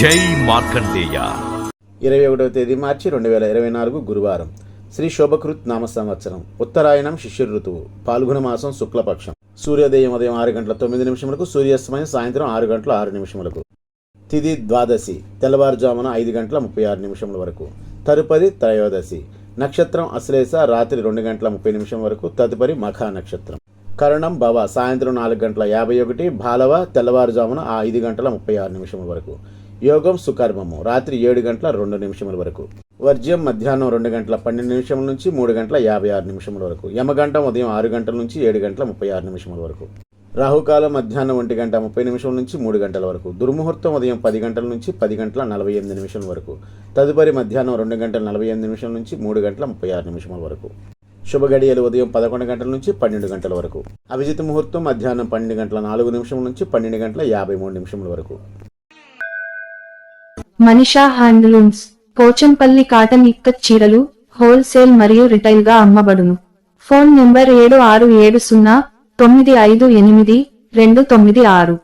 జై మార్కండేయ. ఇరవై ఒకటవ తేదీ మార్చి రెండు వేల ఇరవై నాలుగు గురువారం. శ్రీ శోభకృత్ నామ సంవత్సరం. ఉత్తరాయణం శిశిర ఋతువు. పాల్గొన మాసం శుక్లపక్షం. సూర్యోదయం ఉదయం ఆరు గంటల తొమ్మిది నిమిషములకు సూర్యాస్తమయం సాయంత్రం ఆరు గంటల ఆరు నిమిషములకు. తిది ద్వాదశి తెల్లవారుజామున ఐదు గంటల ముప్పై ఆరు నిమిషముల వరకు. తదుపరి త్రయోదశి నక్షత్రం అశ్లేష రాత్రి రెండు గంటల ముప్పై నిమిషం వరకు. తదుపరి మఖా నక్షత్రం. కరణం భవ సాయంత్రం నాలుగు గంటల యాభై ఒకటి. బాలవ తెల్లవారుజామున ఆ ఐదు గంటల ముప్పై ఆరు నిమిషముల వరకు. యోగం సుకర్మము. రాత్రి ఏడు గంటల రెండు నిమిషముల వరకు. వర్జ్యం మధ్యాహ్నం రెండు గంటల పన్నెండు నిమిషముల నుంచి మూడు గంటల యాభై ఆరు నిమిషముల వరకు. యమగంటం ఉదయం ఆరు గంటల నుంచి ఏడు గంటల ముప్పై ఆరు నిమిషముల వరకు. రాహుకాలం మధ్యాహ్నం ఒంటి గంట ముప్పై నిమిషం నుంచి మూడు గంటల వరకు. దుర్ముహూర్తం ఉదయం పది గంటల నుంచి పది గంటల నలభై ఎనిమిది నిమిషం వరకు. తదుపరి మధ్యాహ్నం రెండు గంటల నలభై ఎనిమిది నిమిషం నుంచి మూడు గంటల ముప్పై ఆరు నిమిషముల వరకు. శుభ గడియలు ఉదయం పదకొండు గంటల నుంచి పన్నెండు గంటల వరకు. అభిజిత్ ముహూర్తం మధ్యాహ్నం పన్నెండు గంటల నాలుగు నిమిషం నుంచి పన్నెండు గంటల యాభై మూడు నిమిషముల వరకు. మనిషా హ్యాండ్లూమ్స్ పోచంపల్లి కాటన్ ఇక్కత్ చీరలు హోల్సేల్ మరియు రిటైల్గా అమ్మబడును. ఫోన్ నెంబర్ ఏడు ఆరు ఏడు సున్నా తొమ్మిది ఐదు ఎనిమిది రెండు తొమ్మిది ఆరు.